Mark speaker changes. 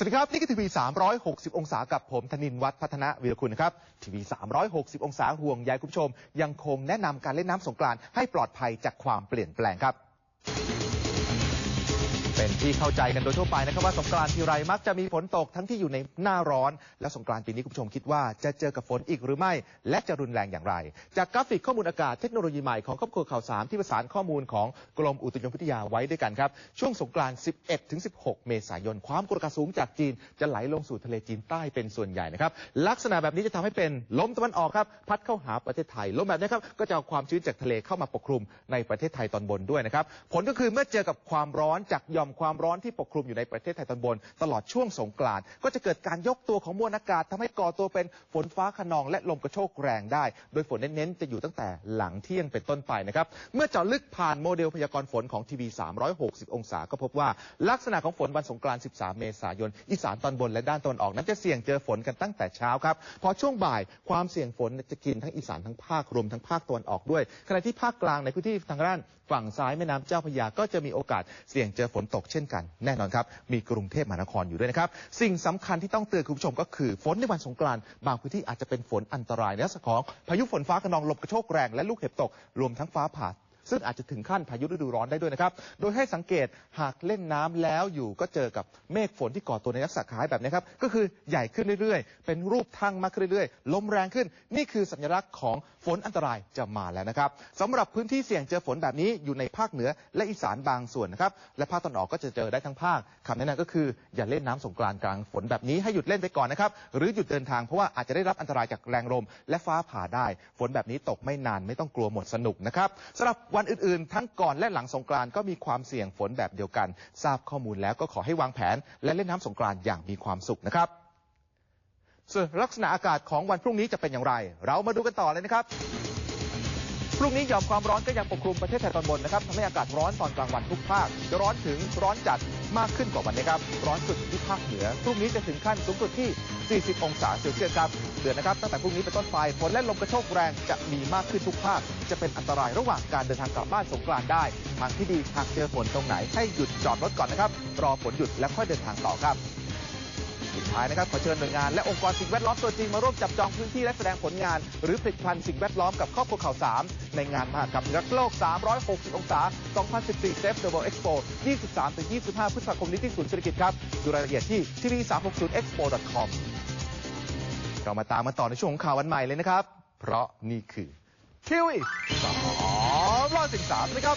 Speaker 1: สวัสดีครับ นี่คือทีวี 360 องศากับผมธนินวัฒน์พัฒนาวีรคุณนะครับทีวี 360 องศาห่วงใยคุณผู้ชม ยังคงแนะนำการเล่นน้ำสงกรานต์ให้ปลอดภัยจากความเปลี่ยนแปลงครับ เป็นที่เข้าใจกันโดยทั่วไปนะครับว่าสงกรานต์ทีไรมักจะมีฝนตกทั้งที่อยู่ในหน้าร้อน และสงกรานต์ปีนี้คุณผู้ชมคิดว่าจะเจอกับฝนอีกหรือไม่ และจะรุนแรงอย่างไร จากกราฟิกข้อมูลอากาศเทคโนโลยีใหม่ของครอบครัวข่าวสามที่ประสานข้อมูลของกรมอุตุนิยมวิทยาไว้ด้วยกันครับช่วงสงกรานต์ 11 ถึง 16 เมษายน ความกดอากาศสูงจากจีน จะไหลลงสู่ทะเลจีนใต้เป็นส่วนใหญ่นะครับลักษณะแบบนี้จะทำให้เป็นลมตะวันออกครับพัดเข้าหาประเทศไทยลมแบบนี้ครับก็จะเอาความชื้นจากทะเลเข้ามาปกคลุมในประเทศไทยตอนบนด้วยนะครับผลก็คือเมื่อเจอกับความร้อนจากยอมความร้อนที่ปกคลุมอยู่ในประเทศไทยตอนบน ตลอดช่วงสงกรานต์ก็จะเกิดการยกตัวของมวลอากาศทำให้ก่อตัวเป็นฝนฟ้าขนองและลมกระโชกแรงได้ โดยฝนเน้นๆจะอยู่ตั้งแต่หลังเที่ยงเป็นต้นไปนะครับ เมื่อเจาะลึกผ่านโมเดลพยากรณ์ฝนของทีวี 360 องศาก็พบว่าลักษณะของฝนวันสงกรานต์ 13 เมษายน อีสานตอนบนและด้านตะวันออกนั้นจะเสี่ยงเจอฝนกันตั้งแต่เช้าครับ พอช่วงบ่ายความเสี่ยงฝนจะกินทั้งอีสานทั้งภาครวมทั้งภาคตะวันออกด้วย ขณะที่ภาคกลางในพื้นที่ทางด้านฝั่งซ้ายแม่น้ำเจ้าพระยาก็จะมีโอกาสเสี่ยงเจอฝนตกเช่นกัน แน่นอนครับ มีกรุงเทพมหานครอยู่ด้วยนะครับ สิ่งสำคัญที่ต้องเตือนคุณผู้ชมก็คือฝนในวันสงกรานต์บางพื้นที่อาจจะเป็นฝนอันตรายในลักษณะของพายุฝนฟ้าขนองลมกระโชกแรงและลูกเห็บตกรวมทั้งฟ้าผ่า ซึ่งอาจจะถึงขั้นพายุฤดูร้อนได้ด้วยนะครับ โดยให้สังเกตหากเล่นน้ำแล้วอยู่ก็เจอกับเมฆฝนที่ก่อตัวในลักษณะคล้ายแบบนี้ครับ ก็คือใหญ่ขึ้นเรื่อยๆ เป็นรูปทั่งมากขึ้นเรื่อยๆ ลมแรงขึ้น นี่คือสัญลักษณ์ของฝนอันตรายจะมาแล้วนะครับสำหรับพื้นที่เสี่ยงเจอฝนแบบนี้อยู่ในภาคเหนือและอีสานบางส่วนนะครับ และภาคตะวันออกก็จะเจอได้ทั้งภาคคำแนะนำก็คืออย่าเล่นน้ำสงกรานต์กลางฝนแบบนี้ให้หยุดเล่นไปก่อนนะครับ หรือหยุดเดินทางเพราะว่าอาจจะได้รับอันตรายจากแรงลม และฟ้าผ่าได้ ฝนแบบนี้ตกไม่นานไม่ต้องกลัวหมดสนุกนะครับสำหรับวันันอื่นๆ ทั้งก่อนและหลังสงกรานต์ก็มีความเสี่ยงฝนแบบเดียวกัน ทราบข้อมูลแล้วก็ขอให้วางแผน และเล่นน้ำสงกรานต์อย่างมีความสุขนะครับส่วนลักษณะอากาศของวันพรุ่งนี้จะเป็นอย่างไร เรามาดูกันต่อเลยนะครับ พรุ่งนี้หย่อมความร้อนก็ยังปกคลุมประเทศไทยตอนบนนะครับทำให้อากาศร้อนตอนกลางวันทุกภาคจะร้อนถึงร้อนจัดมากขึ้นกว่าวันนี้ครับ ร้อนสุดที่ภาคเหนือ พรุ่งนี้จะถึงขั้นสูงสุดที่ 40 องศาเซลเซียสครับเตือนนะครับตั้งแต่พรุ่งนี้เป็นต้นไปฝนและลมกระโชกแรงจะมีมากขึ้นทุกภาค จะเป็นอันตรายระหว่างการเดินทางกลับบ้านสงกรานต์ได้ทางที่ดีหากเจอฝนตรงไหนให้หยุดจอดรถก่อนนะครับรอฝนหยุดแล้วค่อยเดินทางต่อครับ สุดท้ายนะครับขอเชิญหน่วยงานและองค์กรสิ่งแวดล้อมตัวจริงมาร่วมจับจองพื้นที่และแสดงผลงาน หรือผลิตภัณฑ์สิ่งแวดล้อมกับครอบครัวข่าวสามในงานมหกรรมรักโลก 360 องศา 2014 Safe the World Expo 23-25 พฤษภาคมนี้ที่ศูนย์เศรษฐกิจครับ ดูรายละเอียดที่ tv360expo.com เรามาตามมาต่อในช่วงของข่าววันใหม่เลยนะครับ เพราะนี่คือทีวี313นะครับ